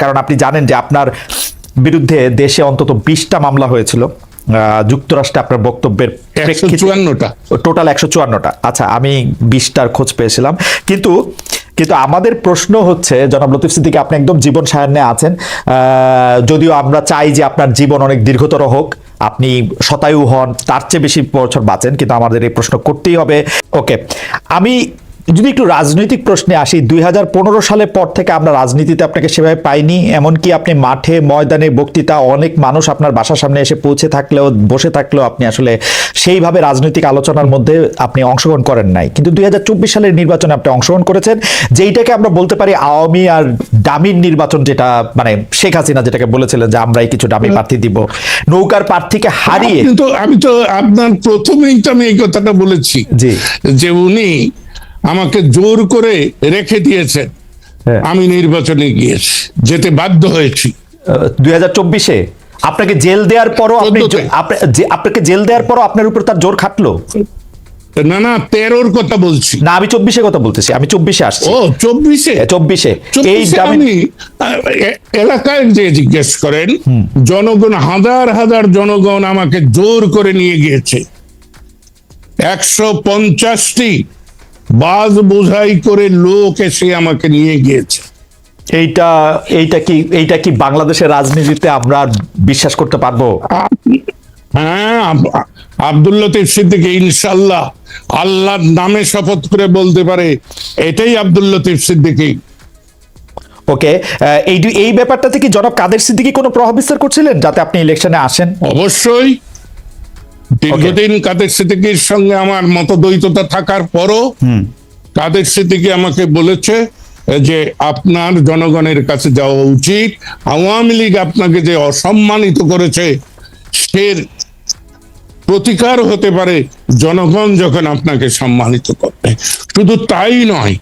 কারণ আপনি জানেন যে আপনার বিরুদ্ধে দেশে অন্তত বিশটা মামলা হয়েছিল। যুক্তরাষ্ট্রে আপনার বক্তব্যের চুয়ান্নটা। টোটাল একশো চুয়ান্নটা। আচ্ছা আমি বিশটার খোঁজ পেয়েছিলাম। কিন্তু কিন্তু আমাদের প্রশ্ন হচ্ছে জনাব লতিফ সিদ্দিকী আপনি একদম জীবন সায়ান্নে আছেন। যদিও আমরা চাই যে আপনার জীবন অনেক দীর্ঘতর হোক আপনি শতায়ু হন তার চেয়ে বেশি বছর বাঁচেন কিন্তু আমাদের এই প্রশ্ন করতেই হবে। ওকে আমি যদি একটু রাজনৈতিক প্রশ্নে আসি দুই হাজার পনেরো সালের পর থেকে আমরা রাজনীতিতে আপনাকে সেভাবে পাইনি এমনকি আপনি মাঠে ময়দানে বক্তৃতা অনেক মানুষ আপনার বাসার সামনে এসে পৌঁছে থাকলেও বসে থাকলেও আপনি আসলে সেইভাবে রাজনৈতিক আলোচনার মধ্যে আপনি অংশগ্রহণ করেন নাই। কিন্তু দুই হাজার চব্বিশ সালের নির্বাচনে আপনি অংশগ্রহণ করেছেন যেইটাকে আমরা বলতে পারি আওয়ামী আর ডামির নির্বাচন যেটা মানে শেখ হাসিনা যেটাকে বলেছিলেন যে আমরাই কিছু ডামি প্রার্থী দিব। নৌকার প্রার্থীকে হারিয়ে কিন্তু আমি তো আপনার প্রথমেই তো আমি এই কথাটা বলেছি। যে উনি আমাকে জোর করে রেখে দিয়েছেন। হ্যাঁ। আমি নির্বাচনে গিয়েছি যেতে বাধ্য হয়েছি। দুই হাজার চব্বিশে আপনাকে জেল দেওয়ার পরও আপনি আপনাকে জেল দেওয়ার পরও আপনার উপর তার জোর খাটলো? না না তেরোর কথা বলছি। না আমি চব্বিশে কথা বলতেছি আমি চব্বিশে আসছি। ও চব্বিশে? চব্বিশে। এই আমি এলাকায় যে জিজ্ঞেস করেন জনগণ হাজার হাজার জনগণ আমাকে জোর করে নিয়ে গিয়েছে। একশো পঞ্চাশটি বাস বোঝাই করে লোক এসে আমাকে নিয়ে গিয়েছে। এইটা এইটা কি এইটা কি বাংলাদেশের রাজনীতিতে আমরা বিশ্বাস করতে পারব? হ্যাঁ আব- আব্দুল লতিফ সিদ্দিকী ইনশাল্লাহ আল্লাহর নামে শপথ করে বলতে পারে এটাই আব্দুল লতিফ সিদ্দিকী। ওকে এই এই ব্যাপারটাতে কি জনাব কাদের সিদ্দিকি কোনো প্রভাব বিস্তার করছিলেন যাতে আপনি ইলেকশনে আসেন? অবশ্যই। দীর্ঘদিন কাদের সিদ্দিকির সঙ্গে আমার মতদ্বৈততা থাকার পরও কাদের সিদ্দিকি আমাকে বলেছে যে আপনার জনগণের কাছে যাওয়া উচিত। আওয়ামী লীগ আপনাকে যে অসম্মানিত করেছে সে প্রতিকার হতে পারে জনগণ যখন আপনাকে সম্মানিত করবে। শুধু তাই নয়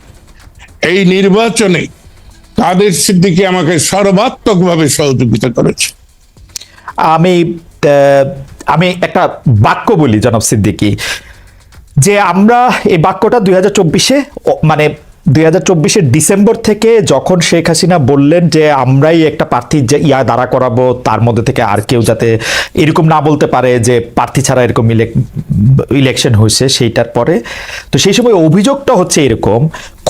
এই নির্বাচনে কাদের সিদ্দিকি আমাকে সর্বাত্মকভাবে সহযোগিতা করেছে। আমি আহ, আমি একটা বাক্য বলি, জনাব সিদ্দিকি, যে আমরা এই বাক্যটা দুই হাজার চব্বিশে মানে দুই হাজার ডিসেম্বর থেকে যখন শেখ হাসিনা বললেন যে আমরাই একটা প্রার্থী যে ইয়া দাঁড়া করাবো, তার মধ্যে থেকে আর কেউ যাতে এরকম না বলতে পারে যে প্রার্থী ছাড়া এরকম ইলেকশন হয়েছে, সেইটার পরে, তো সেই সময় অভিযোগটা হচ্ছে এরকম,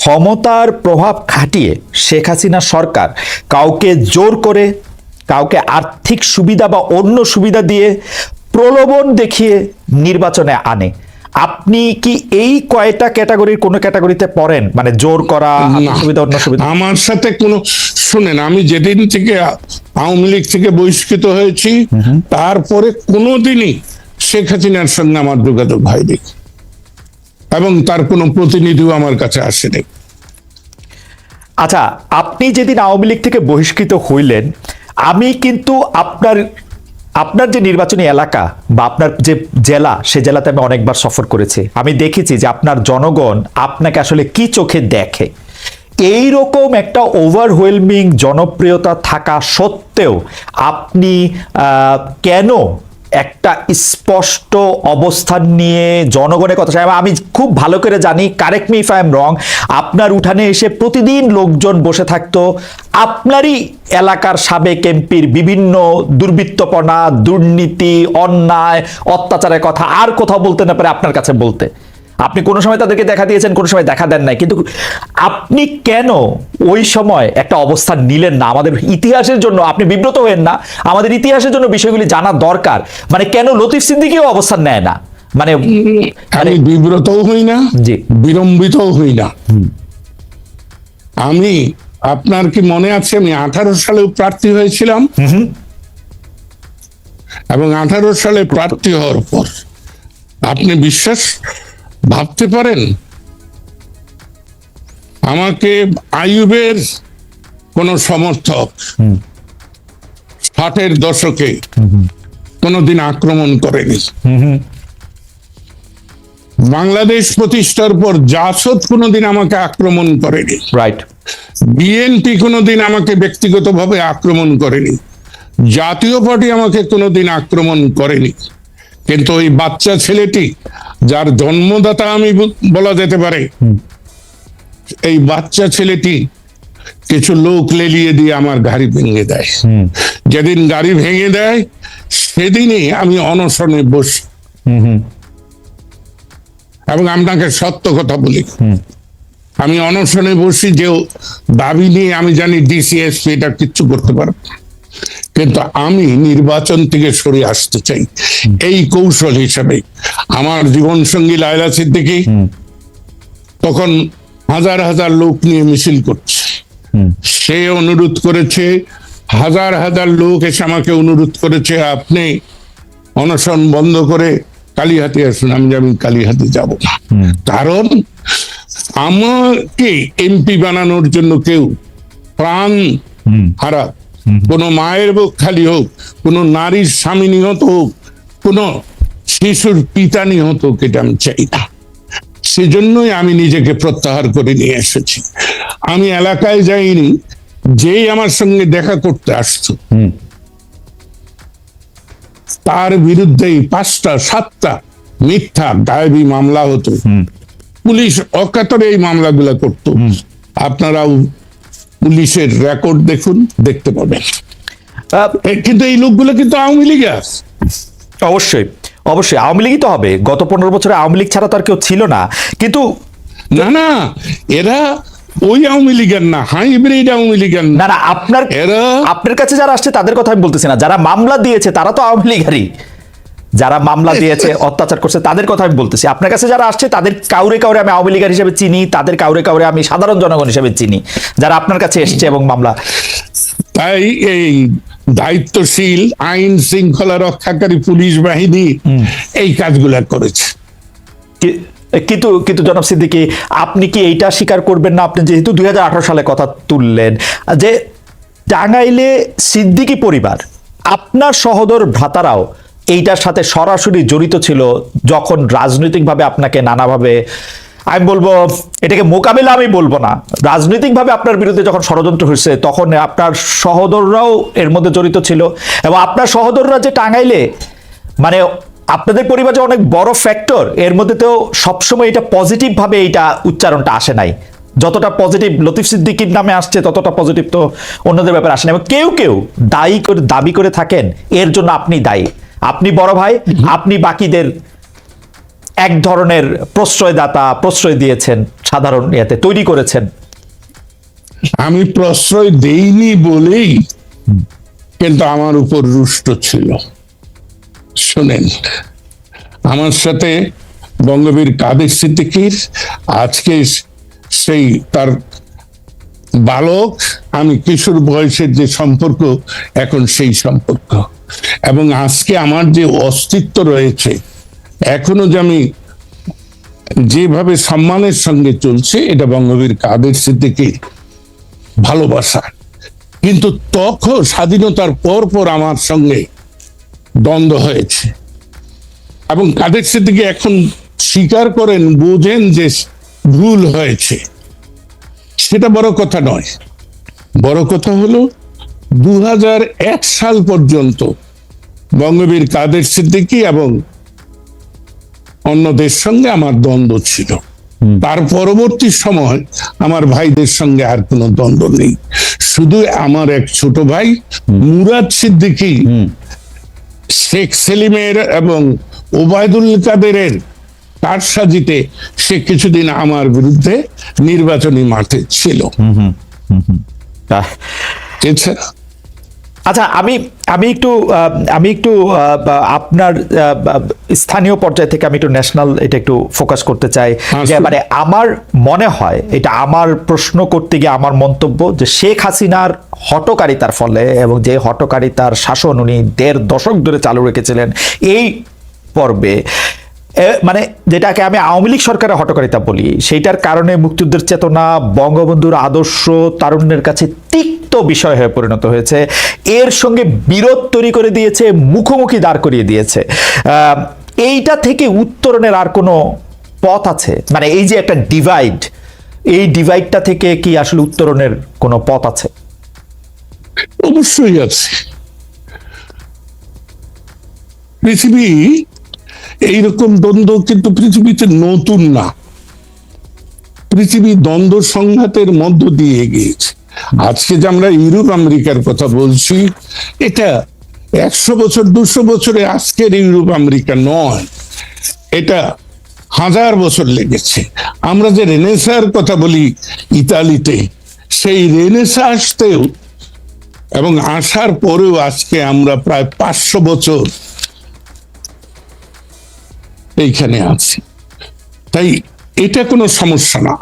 ক্ষমতার প্রভাব খাটিয়ে শেখ হাসিনা সরকার কাউকে জোর করে, কাউকে আর্থিক সুবিধা বা অন্য সুবিধা দিয়ে প্রলোভন দেখিয়ে নির্বাচনে আনে। আপনি কি এই কয়টা ক্যাটাগরির কোন ক্যাটাগরিতে পড়েন? মানে জোর করা। সুবিধা অন্য সুবিধা আমার সাথে কোনো শুনেন আমি যেদিন থেকে আওয়ামী লীগ থেকে বহিষ্কৃত হয়েছি তারপরে কোনোদিনই শেখ হাসিনার সঙ্গে আমার যোগাযোগ হয়নি। এবং তার কোনো প্রতিনিধিও আমার কাছে আসেনি। আচ্ছা আপনি যেদিন আওয়ামী লীগ থেকে বহিষ্কৃত হইলেন আমি কিন্তু আপনার আপনার যে নির্বাচনী এলাকা বা আপনার যে জেলা, সে জেলাতে আমি অনেকবার সফর করেছি। আমি দেখেছি যে আপনার জনগণ আপনাকে আসলে কি চোখে দেখে। এই রকম একটা ওভারওয়েলমিং জনপ্রিয়তা থাকা সত্ত্বেও আপনি কেন একটা স্পষ্ট অবস্থান নিয়ে জনগণের কথা শোনে। আমি খুব ভালো করে জানি কারেক্ট মি এম রং আপনার উঠানে এসে প্রতিদিন লোকজন বসে থাকতো, আপনারই এলাকার সাবেক এমপির বিভিন্ন দুর্বৃত্তপনা, দুর্নীতি, অন্যায়, অত্যাচারের কথা, আর কোথাও বলতে না পারে আপনার কাছে বলতে আপনি কোনো সময় তাদেরকে দেখা দিয়েছেন কোনো সময় দেখা দেন নাই। কিন্তু আপনি কেন ওই সময় একটা অবস্থান নিলেন না? আমাদের ইতিহাসের জন্য আপনি বিব্রত হয়েন না। আমাদের ইতিহাসের জন্য বিষয়গুলি জানা দরকার। মানে কেন লতিফ সিদ্দিকিও অবস্থান নেয় না? মানে আমি বিব্রতও হই না জি। বিলম্বিতও হই না। আমি আপনার কি মনে আছে আমি আঠারো সালে প্রার্থী হয়েছিলাম? এবং আঠারো সালে প্রার্থী হওয়ার পর আপনি বিশ্বাস ভাবতে পারেন? আমাকে আইয়ুবের কোন সমর্থক ষাটের দশকে কোনোদিন আক্রমণ করেনি। বাংলাদেশ প্রতিষ্ঠার পর জাসদ কোনোদিন আমাকে আক্রমণ করেনি। রাইট বিএনপি কোনোদিন আমাকে ব্যক্তিগতভাবে আক্রমণ করেনি। জাতীয় পার্টি আমাকে কোনোদিন আক্রমণ করেনি। কিন্তু ওই বাচ্চা ছেলেটি যার জন্মদাতা আমি বলা যেতে পারে এই বাচ্চা ছেলেটি কিছু লোক লেলিয়ে দিয়ে আমার গাড়ি ভেঙে দেয়। যেদিন গাড়ি ভেঙে দেয় সেদিনই আমি অনশনে বসি। এবং আপনাকে সত্য কথা বলি। আমি অনশনে বসি যে দাবি নিয়ে আমি জানি ডিসিএসপি এটা কিচ্ছু করতে পারবে। কিন্তু আমি নির্বাচন থেকে সরে আসতে চাই। এই কৌশল হিসাবে আমার জীবন সঙ্গী লায়লা সিদ্দিকী তখন হাজার হাজার লোক নিয়ে মিছিল করছে। সে অনুরোধ করেছে হাজার হাজার লোক এসে আমাকে অনুরোধ করেছে আপনি অনশন বন্ধ করে কালীহাতে আসুন আমি যে আমি কালীহাতে যাব না। কারণ আমাকে এমপি বানানোর জন্য কেউ প্রাণ হারা কোনো মায়ের বুক খালি হোক কোনো নারীর স্বামী নিহত হোক কোনো শিশুর পিতা নিহত হোক এটা আমি চাই না। সেজন্যই আমি নিজেকে প্রত্যাহার করে নিয়ে এসেছি। আমি এলাকায় যাইনি যেই আমার সঙ্গে দেখা করতে আসতো। তার বিরুদ্ধেই পাঁচটা সাতটা মিথ্যা গায়েবী মামলা হতো। পুলিশ অকাতরে এই মামলাগুলো করতো। আপনারাও পুলিশের রেকর্ড দেখুন দেখতে পাবেন। কিন্তু এই লোকগুলো কিন্তু আওয়ামী লীগ অবশ্যই অবশ্যই আওয়ামী লীগই তো হবে। গত পনেরো বছরে আওয়ামী লীগ ছাড়া তো আর কেউ ছিল না। কিন্তু না না এরা ওই আওয়ামী লীগের না হাইব্রিড আওয়ামী লীগের না। না না আপনার এরা আপনার কাছে যারা আসছে তাদের কথা আমি বলতেছি না। যারা মামলা দিয়েছে তারা তো আওয়ামী লীগেরই। যারা মামলা দিয়েছে অত্যাচার করছে তাদের কথা আমি বলতেছি। আপনার কাছে যারা আসছে তাদের কাউরে কাউরে আমি আওয়ামী লীগের হিসেবে চিনি তাদের কাউরে কাউরে আমি সাধারণ জনগণ হিসেবে চিনি যারা আপনার কাছে এসছে এবং মামলা। তাই এই দায়িত্বশীল আইন শৃঙ্খলা রক্ষাকারী পুলিশ বাহিনী এই কাজগুলো করেছে। কিন্তু কিন্তু জনাব সিদ্দিকি আপনি কি এইটা স্বীকার করবেন না? আপনি যেহেতু দুই হাজার আঠারো সালে কথা তুললেন যে টাঙ্গাইলে সিদ্দিকি পরিবার আপনার সহোদর ভ্রাতারাও এইটার সাথে সরাসরি জড়িত ছিল যখন রাজনৈতিকভাবে আপনাকে নানাভাবে, আমি বলব, এটাকে মোকাবিলা আমি বলব না। রাজনৈতিকভাবে আপনার বিরুদ্ধে যখন ষড়যন্ত্র হয়েছে, তখন আপনার সহোদররাও এর মধ্যে জড়িত ছিল। এবং আপনার সহোদররা যে টাঙ্গাইলে মানে আপনাদের পরিবারে অনেক বড় ফ্যাক্টর এর মধ্যে তো সবসময় এটা পজিটিভভাবে এইটা উচ্চারণটা আসে নাই। যতটা পজিটিভ লতিফ সিদ্দিকির নামে আসছে, ততটা পজিটিভ তো অন্যদের ব্যাপারে আসে না এবং কেউ কেউ দায়ী করে, দাবি করে থাকেন, এর জন্য আপনি দায়ী। আপনি বড় ভাই আপনি বাকিদের এক ধরনের প্রশ্রয়দাতা প্রশ্রয় দিয়েছেন সাধারণ ইয়েতে তৈরি করেছেন। আমি প্রশ্রয় দেইনি বলেই কিন্তু আমার উপর রুষ্ট ছিল। শোনেন আমার সাথে বঙ্গবীর কাদের সিদ্দিকির আজকে সেই তার বালক, আমি কিশোর বয়সের যে সম্পর্ক, এখন সেই সম্পর্ক। এবং আজকে আমার যে অস্তিত্ব রয়েছে, এখনও যে আমি যেভাবে সম্মানের সঙ্গে চলছে, এটা বঙ্গবীর কাদের সিদ্দিকির ভালোবাসা। কিন্তু তখন স্বাধীনতার পর পর আমার সঙ্গে দ্বন্দ্ব হয়েছে। এবং কাদের সিদ্দিকি এখন স্বীকার করেন, বোঝেন যে ভুল হয়েছে। সেটা বড় কথা নয়। বড় কথা হলো দু হাজার এক সাল পর্যন্ত বঙ্গবীর কাদের সিদ্দিকী এবং অন্যদের সঙ্গে আমার দ্বন্দ্ব ছিল। তার পরবর্তী সময় আমার ভাইদের সঙ্গে আর কোনো দ্বন্দ্ব নেই। শুধু আমার এক ছোট ভাই মুরাদ সিদ্দিকী শেখ সেলিমের এবং ওবায়দুল কাদেরের কারসাজিতে সে কিছুদিন আমার বিরুদ্ধে নির্বাচনী মাঠে ছিল। এছাড়া আচ্ছা আমি আমি একটু আমি একটু আপনার স্থানীয় পর্যায় থেকে আমি একটু ন্যাশনাল এটা একটু ফোকাস করতে চাই। হ্যাঁ, যে মানে আমার মনে হয় এটা আমার প্রশ্ন করতে গিয়ে আমার মন্তব্য যে শেখ হাসিনার হটকারিতার ফলে এবং যে হটকারিতার শাসন উনি দেড় দশক ধরে চালু রেখেছিলেন এই পর্বে মানে যেটাকে আমি আওয়ামী লীগ সরকারের হটকারিতা বলি, সেইটার কারণে মুক্তিযুদ্ধের চেতনা, বঙ্গবন্ধুর আদর্শ, তারুণ্যের কাছে তিক্ত বিষয় হয়ে পরিণত হয়েছে। এর সঙ্গে বিরোধ তৈরি করে দিয়েছে, মুখোমুখি দাঁড় করিয়ে দিয়েছে। এইটা থেকে উত্তরণের আর কোনো পথ আছে? মানে এই যে একটা ডিভাইড এই ডিভাইডটা থেকে কি আসলে উত্তরণের কোনো পথ আছে? অবশ্যই আছে। পৃথিবী এইরকম দ্বন্দ্ব কিন্তু পৃথিবীতে নতুন না। পৃথিবী দ্বন্দ্ব সংঘাতের মধ্য দিয়ে গিয়েছে আজকে যে আমরা ইউরোপ, আমেরিকার কথা বলছি, এটা একশো বছর, দুশো বছরে আজকের ইউরোপ, আমেরিকা নয়। এটা হাজার বছর লেগেছে। আমরা যে রেনেসার কথা বলি ইতালিতে, সেই রেনেসা আসতেও এবং আসার পরেও আজকে আমরা প্রায় পাঁচশো বছর এইখানে আছি। তাই এটা কোনো সমস্যা না।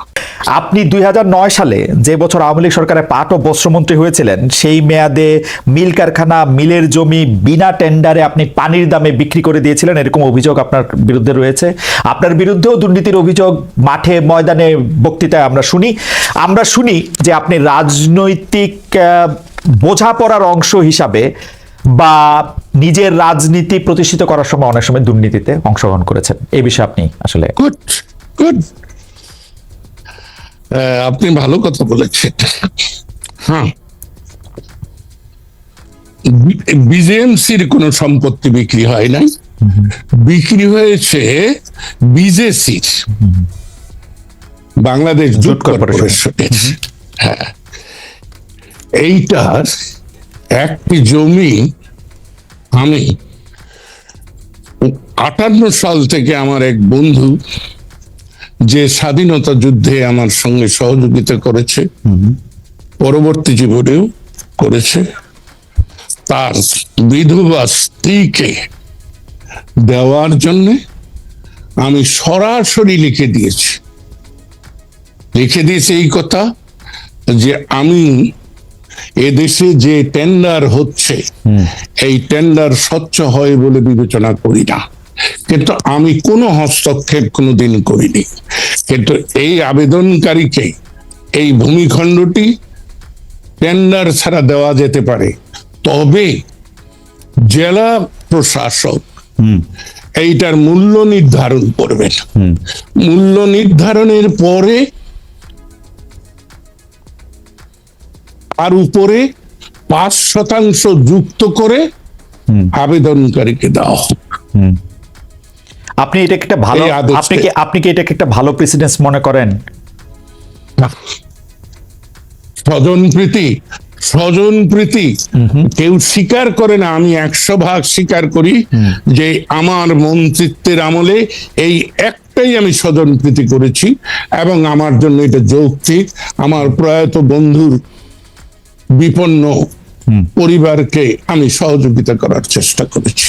আপনি দুই হাজার নয় সালে যে বছর আওয়ামী লীগ সরকারের পাট ও বস্ত্রমন্ত্রী হয়েছিলেন, সেই মেয়াদে মিল কারখানা, মিলের জমি বিনা টেন্ডারে আপনি পানির দামে বিক্রি করে দিয়েছিলেন, এরকম অভিযোগ আপনার বিরুদ্ধে রয়েছে। আপনার বিরুদ্ধেও দুর্নীতির অভিযোগ মাঠে, ময়দানে বক্তৃতায় আমরা শুনি। আমরা শুনি যে আপনি রাজনৈতিক বোঝাপড়ার অংশ হিসাবে বা নিজের রাজনীতি প্রতিষ্ঠিত করার সময় অনেক সময় দুর্নীতিতে অংশগ্রহণ করেছেন। এই বিষয়ে আপনি আসলে গুড গুড আপনি ভালো কথা বলেছেন। হ্যাঁ বিজেএমসির কোনো সম্পত্তি বিক্রি হয় নাই। বিক্রি হয়েছে বিজেসির। Bangladesh jute jute corporation. কর্পোরেশনের। হ্যাঁ। এইটার একটি জমি আমি আটান্ন সাল থেকে আমার এক বন্ধু যে স্বাধীনতা যুদ্ধে আমার সঙ্গে সহযোগিতা করেছে, পরবর্তী জীবনেও করেছে, তার বিধবা স্ত্রীকে দেওয়ার জন্য আমি সরাসরি লিখে দিয়েছি। লিখে দিয়েছি এই কথা যে আমি এদেশে যে টেন্ডার হচ্ছে এই টেন্ডার স্বচ্ছ হয় বলে বিবেচনা করি না। কিন্তু আমি কোনো হস্তক্ষেপ কোনোদিন করিনি। কিন্তু এই আবেদনকারীকে এই ভূমিখণ্ডটি টেন্ডার ছাড়া দেওয়া যেতে পারে। তবে জেলা প্রশাসক এইটার মূল্য নির্ধারণ করবেন। মূল্য নির্ধারণের পরে আর উপরে পাঁচ শতাংশ যুক্ত করে আবেদনকারীকে দেওয়া আপনি এটাকে একটা ভালো আপনি কি আপনি কি এটাকে একটা ভালো প্রেসিডেন্স মনে করেন? স্বজন প্রীতি স্বজন প্রীতি। কেউ স্বীকার করে না আমি একশো ভাগ স্বীকার করি যে আমার মন্ত্রিত্বের আমলে এই একটাই আমি স্বজন প্রীতি করেছি এবং আমার জন্য এটা যৌক্তিক। আমার প্রয়াত বন্ধুর বিপন্ন পরিবারকে আমি সহযোগিতা করার চেষ্টা করেছি।